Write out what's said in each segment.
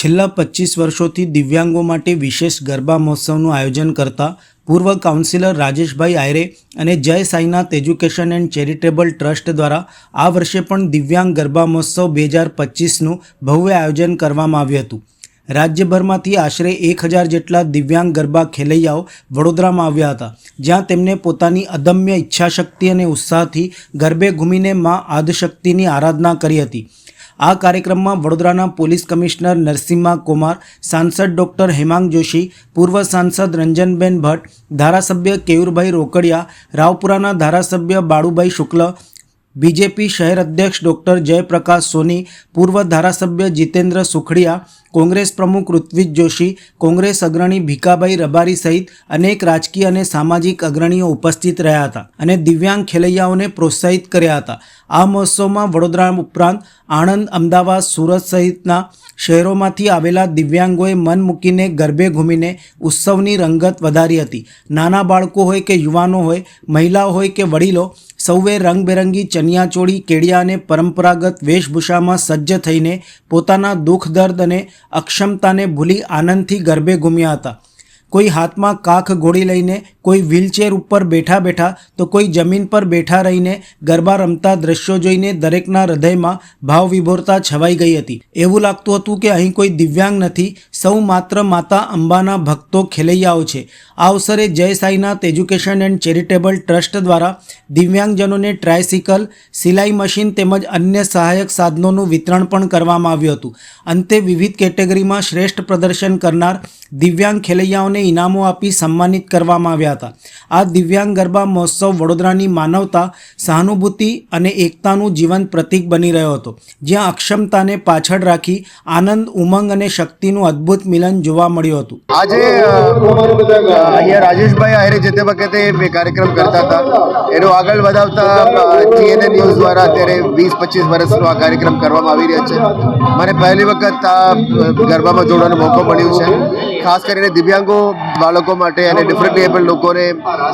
છેલ્લા પચીસ વર્ષોથી દિવ્યાંગો માટે વિશેષ ગરબા મહોત્સવનું આયોજન કરતા પૂર્વ કાઉન્સિલર રાજેશભાઈ આયરે અને Jai Sainath education and charitable trust દ્વારા આ વર્ષે પણ દિવ્યાંગ ગરબા મહોત્સવ બે હજાર પચીસનું ભવ્ય આયોજન કરવામાં આવ્યું હતું. રાજ્યભરમાંથી આશરે એક હજાર જેટલા દિવ્યાંગ ગરબા ખેલૈયાઓ વડોદરામાં આવ્યા હતા, જ્યાં તેમને પોતાની અદમ્ય ઈચ્છાશક્તિ અને ઉત્સાહથી ગરબે ઘૂમીને મા આદશક્તિની આરાધના કરી હતી. આ કાર્યક્રમમાં વડોદરાના પોલીસ કમિશનર નરસિમ્હા કુમાર, સાંસદ ડોક્ટર હેમાંગ જોશી, પૂર્વ સાંસદ રંજનબેન ભટ્ટ, ધારાસભ્ય કેયુરભાઈ રોકડિયા, રાવપુરાના ધારાસભ્ય બાળુભાઈ શુક્લ બીજેપી શહેર અધ્યક્ષ ડોક્ટર જયપ્રકાશ સોની, પૂર્વ ધારાસભ્ય જીતેન્દ્ર સુખડિયા, કોંગ્રેસ પ્રમુખ ઋત્વિજ જોશી, કોંગ્રેસ અગ્રણી ભીખાભાઈ રબારી સહિત અનેક રાજકીય અને સામાજિક અગ્રણીઓ ઉપસ્થિત રહ્યા હતા અને દિવ્યાંગ ખેલૈયાઓને પ્રોત્સાહિત કર્યા હતા. આ મહોત્સવમાં વડોદરા ઉપરાંત આણંદ, અમદાવાદ, સુરત સહિતના શહેરોમાંથી આવેલા દિવ્યાંગોએ મન મૂકીને ગરબે ઘૂમીને ઉત્સવની રંગત વધારી હતી. નાના બાળકો હોય કે યુવાનો હોય, મહિલાઓ હોય કે વડીલો સૌએ રંગબેરંગી ચણિયાચોળી કેડિયા અને પરંપરાગત વેશભૂષામાં સજ્જ થઈને પોતાના દુઃખ, દર્દ અને અક્ષમતાને ભૂલી આનંદથી ગરબે ઘૂમ્યા હતા. કોઈ હાથમાં કાખ ઘોડી લઈને કોઈ વ્હીલચેર ઉપર બેઠા બેઠા, તો કોઈ જમીન પર બેઠા રહીને ગરબા રમતા દ્રશ્યો જોઈને દરેકના હૃદયમાં ભાવ વિભોરતા છવાઈ ગઈ હતી. એવું લાગતું હતું કે અહીં કોઈ દિવ્યાંગ નથી, સૌ માત્ર માતા અંબાના ભક્તો ખેલૈયાઓ છે. આ અવસરે Jai Sainath education and charitable trust દ્વારા દિવ્યાંગજનોને ટ્રાયસિકલ, સિલાઈ મશીન તેમજ અન્ય સહાયક સાધનોનું વિતરણ પણ કરવામાં આવ્યું હતું. અંતે વિવિધ કેટેગરીમાં શ્રેષ્ઠ પ્રદર્શન કરનાર દિવ્યાંગ ખેલૈયાઓને ઇનામો આપી સન્માનિત કરવામાં આવ્યા હતા. આ દિવ્યાંગ ગરબા મહોત્સવ વડોદરાની માનવતા, સહાનુભૂતિ અને એકતાનું જીવંત પ્રતીક બની રહ્યો હતો. જ્યાં અક્ષમતાને પાછળ રાખી આનંદ, ઉમંગ અને શક્તિનું અદ્ભુત મિલન જોવા મળ્યું હતું. આજે અહીંયા રાજેશભાઈ આહિરે જે તે વખતે કાર્યક્રમ કરતા હતા, એનો આગળ વધાવતા જીએનએ ન્યૂઝ દ્વારા અત્યારે વીસ પચીસ વર્ષનો આ કાર્યક્રમ કરવામાં આવી રહ્યો છે. મને પહેલી વખત આ ગરબામાં જોડવાનો મોકો મળ્યો છે. ખાસ કરીને દિવ્યાંગો બાળકો માટે અને ડિફરન્ટ એબલ લોકોને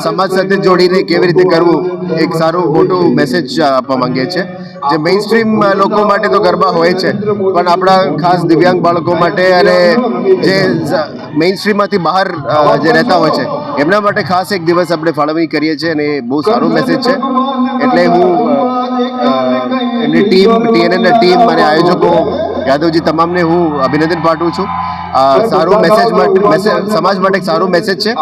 સમાજ સાથે જોડીને કેવી રીતે કરવું, એક સારું મોટું મેસેજ આપવા માંગીએ છીએ. જે મેઇન સ્ટ્રીમ લોકો માટે તો ગરબા હોય છે, પણ આપણા ખાસ દિવ્યાંગ બાળકો માટે અને જે મેઇન સ્ટ્રીમમાંથી બહાર જે રહેતા હોય છે, એમના માટે ખાસ એક દિવસ આપણે ફાળવણી કરીએ છીએ અને બહુ સારો મેસેજ છે. એટલે હું એમની ટીમ ટીએનએનના ટીમ અને આયોજકો યાદવજી તમામને હું અભિનંદન પાઠવું છું. સારો મેસેજ માટે મેસેજ સમાજ માટે એક સારો મેસેજ છે.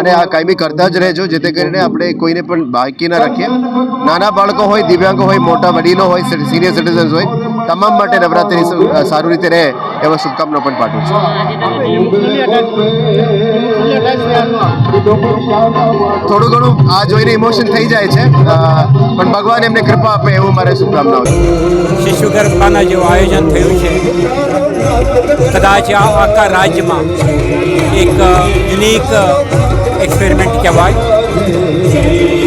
અને આ કાયમી કરતા જ રહેજો જેથી કરીને આપણે કોઈને પણ બાકી ન રાખીએ. નાના બાળકો હોય દિવ્યાંગો હોય મોટા વડીલો હોય સિનિયર સિટીઝન્સ હોય તમામ માટે નવરાત્રિ સારું રીતે રહે. એવા શુભકામના પણ પાઠવું છું. થોડું ઘણું આ જોઈને ઇમોશન થઈ જાય છે પણ ભગવાન એમને કૃપા આપે એવું મારે શુભકામનાઓ છે. શિશુ ગરબાના જેવું આયોજન થયું છે. કદાચ આ આખા રાજ્યમાં એક યુનિક એક્સપેરિમેન્ટ કહેવાય.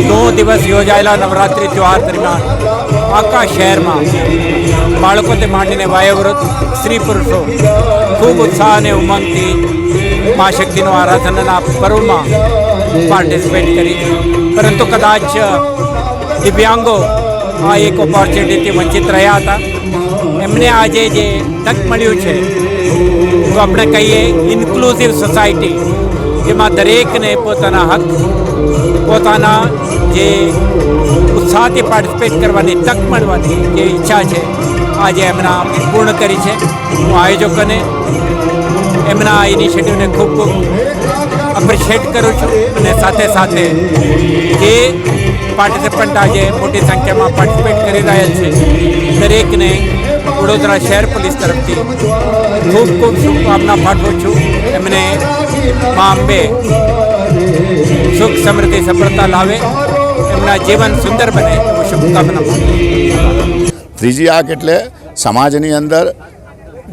નવ દિવસ યોજાયેલા નવરાત્રિ ત્યોહાર દરમિયાન આખા શહેરમાં બાળકોથી માંડીને વાયવ્રત, સ્ત્રી પુરુષો, ખૂબ ઉત્સાહ અને ઉમંગથી મા શક્તિનું આરાધનના પર્વમાં પાર્ટિસિપેટ કરી. પરંતુ કદાચ દિવ્યાંગો આ એક ઓપોર્ચ્યુનિટીથી વંચિત રહ્યા હતા. એમને આજે જે તક મળ્યું છે, તો આપણે કહીએ ઇન્ક્લુઝિવ સોસાયટી જેમાં દરેકને પોતાના હક, પોતાના જે ઉત્સાહથી પાર્ટિસિપેટ કરવાની તક મળવાની જે ઈચ્છા છે આજે એમના પૂર્ણ કરી છે. હું આયોજકોને એમના આ ઇનિશિયેટિવને ખૂબ ખૂબ અપ્રિશિએટ કરું છું અને સાથે સાથે જે પાર્ટિસિપન્ટ આજે મોટી સંખ્યામાં પાર્ટિસિપેટ કરી રહ્યા છે, દરેકને વડોદરા શહેર પોલીસ તરફથી ખૂબ ખૂબ શુભકામના પાઠવું છું. એમને મા અંબે સુખ સમૃદ્ધિ સફળતા લાવે. એમના જીવન સુંદર બને એવું શુભકામના પાઠવું ત્રીજી આંખ એટલે સમાજની અંદર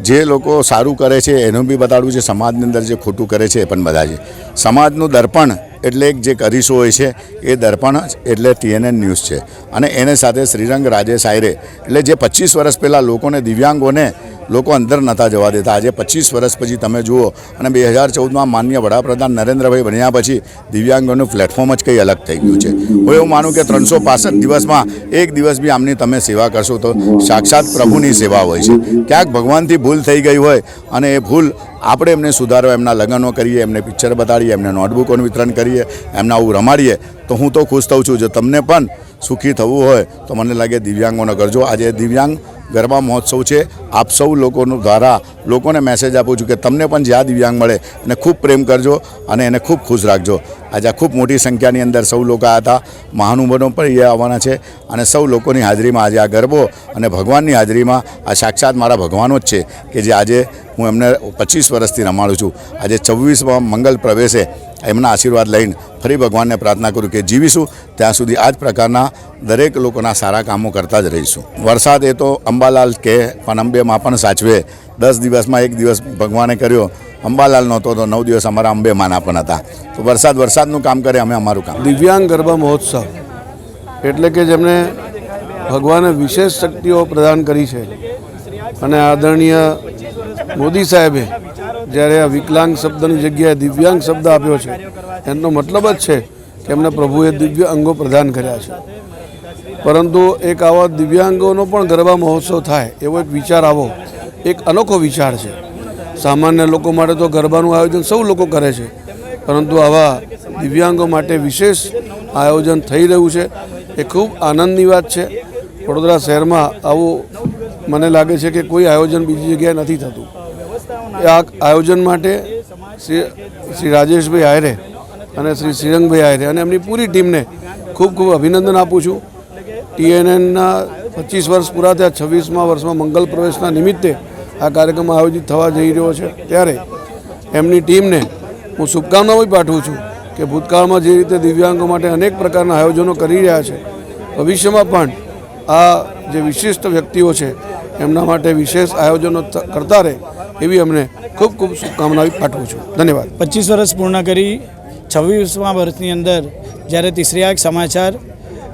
જે લોકો સારું કરે છે, એનું બી બતાડવું છે, સમાજની અંદર જે ખોટું કરે છે, એ પણ બધા છે. સમાજનું દર્પણ એટલે જે કરીશો હોય છે, એ દર્પણ જ એટલે ટીએનએન ન્યૂઝ છે. અને એને સાથે શ્રીરંગ રાજેશ આયરે, એટલે જે પચીસ વર્ષ પહેલાં લોકોને દિવ્યાંગોને લોકો અંદર નહોતા જવા દેતા. આજે પચીસ વર્ષ પછી તમે જુઓ અને બે હજાર ચૌદમાં માન્ય વડાપ્રધાન નરેન્દ્રભાઈ બન્યા પછી દિવ્યાંગોનું પ્લેટફોર્મ જ કંઈ અલગ થઈ ગયું છે. હું એવું માનું કે ત્રણસો પાસઠ દિવસમાં એક દિવસ બી આમની તમે સેવા કરશો તો સાક્ષાત પ્રભુની સેવા હોય છે. ક્યાંક ભગવાનથી ભૂલ થઈ ગઈ હોય અને એ ભૂલ આપણે એમને સુધારો એમના લગ્નો કરીએ, એમને પિક્ચર બતાડીએ, એમને નોટબુકોનું વિતરણ કરીએ, એમના આવું રમાડીએ, તો હું તો ખુશ થઉં છું. જો તમને પણ સુખી થવું હોય તો મને લાગે દિવ્યાંગોનો કરજો આજે દિવ્યાંગ ગરબા મહોત્સવ છે. આપ સૌ લોકોનું દ્વારા લોકોને મેસેજ આપું છું કે તમને પણ જ્યાં દિવ્યાંગ મળે એને ખૂબ પ્રેમ કરજો અને એને ખૂબ ખુશ રાખજો. આજે ખૂબ મોટી સંખ્યાની અંદર સૌ લોકો આવ્યા હતા. મહાનુભાવો પણ એ આવવાના છે અને સૌ લોકોની હાજરીમાં આજે આ ગરબો અને ભગવાનની હાજરીમાં આ સાક્ષાત મારા ભગવાનો જ છે કે જે આજે હું એમને પચીસ વર્ષથી રમાડું છું. આજે છવ્વીસમાં મંગલ પ્રવેશે એમના આશીર્વાદ લઈને ફરી ભગવાનને પ્રાર્થના કરું કે જીવીશું. ત્યાં સુધી આ જ પ્રકારના દરેક લોકોના સારા કામો કરતા જ રહીશું. વરસાદ એ તો અંબાલાલ કહે પણ અંબે માં પણ સાચવે. દસ દિવસમાં એક દિવસ ભગવાને કર્યો. અંબાલાલ નહોતો તો નવ દિવસ અમારા અંબે માના પણ હતા. તો વરસાદ વરસાદનું કામ કરે, અમે અમારું કામ. દિવ્યાંગ ગરબા મહોત્સવ. એટલે કે જેમને ભગવાને વિશેષ શક્તિઓ પ્રદાન કરી છે. અને આદરણીય મોદી સાહેબે જ્યારે આ વિકલાંગ શબ્દની જગ્યાએ દિવ્યાંગ શબ્દ આપ્યો છે, એનો મતલબ જ છે કે એમને પ્રભુએ દિવ્ય અંગો પ્રદાન કર્યા છે. પરંતુ એક આવા દિવ્યાંગોનો પણ ગરબા મહોત્સવ થાય એવો એક વિચાર આવો, એક અનોખો વિચાર છે. સામાન્ય લોકો માટે તો ગરબાનું આયોજન સૌ લોકો કરે છે, પરંતુ આવા દિવ્યાંગો માટે વિશેષ આયોજન થઈ રહ્યું છે એ ખૂબ આનંદની વાત છે. વડોદરા શહેરમાં આવું મને લાગે છે કે કોઈ આયોજન બીજી જગ્યાએ નથી થતું. આ આયોજન માટે શ્રી શ્રી રાજેશભાઈ આયરે અને શ્રી શ્રીરંગભાઈ આયરે અને એમની પૂરી ટીમને ખૂબ ખૂબ અભિનંદન આપું છું. ટીએનએનના પચીસ વર્ષ પૂરા થયા છવ્વીસમા વર્ષમાં મંગલ પ્રવેશના નિમિત્તે આ કાર્યક્રમ આયોજિત થવા જઈ રહ્યો છે. ત્યારે એમની ટીમને હું શુભકામનાઓ પાઠવું છું કે ભૂતકાળમાં જે રીતે દિવ્યાંગો માટે અનેક પ્રકારના આયોજનો કરી રહ્યા છે ભવિષ્યમાં પણ આ જે વિશિષ્ટ વ્યક્તિઓ છે એમના માટે વિશેષ આયોજનો કરતા રહે. એવી અમને ખૂબ ખૂબ શુભકામનાઓ પાઠવું છું. ધન્યવાદ. પચીસ વર્ષ પૂર્ણ કરી છવ્વીસમા વર્ષની અંદર જ્યારે તિસરીયાક સમાચાર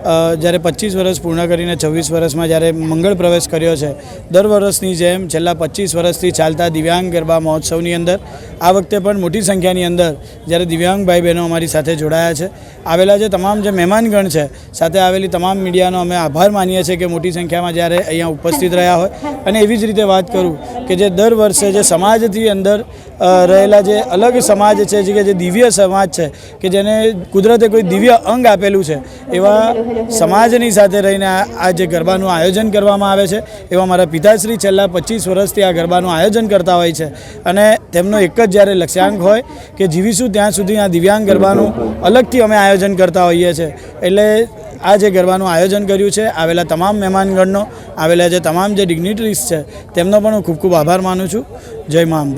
જ્યારે પચીસ વર્ષ પૂર્ણ કરીને છવ્વીસ વર્ષમાં જ્યારે મંગળ પ્રવેશ કર્યો છે, દર વર્ષની જેમ છેલ્લા પચીસ વર્ષથી ચાલતા દિવ્યાંગ ગરબા મહોત્સવની અંદર, આ વખતે પણ મોટી સંખ્યાની અંદર જ્યારે દિવ્યાંગ ભાઈ બહેનો અમારી સાથે જોડાયા છે, આવેલા જે તમામ જે મહેમાનગણ છે, સાથે આવેલી તમામ મીડિયાનો અમે આભાર માનીએ છીએ કે મોટી સંખ્યામાં જ્યારે અહીંયા ઉપસ્થિત રહ્યા હોય. અને એવી જ રીતે વાત કરું કે જે દર વર્ષે જે સમાજથી અંદર રહેલા જે અલગ સમાજ છે, જે કે જે દિવ્ય સમાજ છે, કે જેને કુદરતે કોઈ દિવ્ય અંગ આપેલું છે, એવા સમાજની સાથે રહીને આ જે ગરબાનું આયોજન કરવામાં આવે છે, એવા મારા પિતાશ્રી છેલ્લા પચીસ વર્ષથી આ ગરબાનું આયોજન કરતા હોય છે. અને તેમનો એક જ જ્યારે લક્ષ્યાંક હોય કે જીવીશું ત્યાં સુધી આ દિવ્યાંગ ગરબાનું અલગથી અમે આયોજન કરતા હોઈએ છીએ એટલે આ જે ગરબાનું આયોજન કર્યું છે, આવેલા તમામ મહેમાનગણનો, આવેલા જે તમામ જે ડિગ્નિટરીઝ છે, તેમનો પણ હું ખૂબ ખૂબ આભાર માનું છું. જય મા અંબે.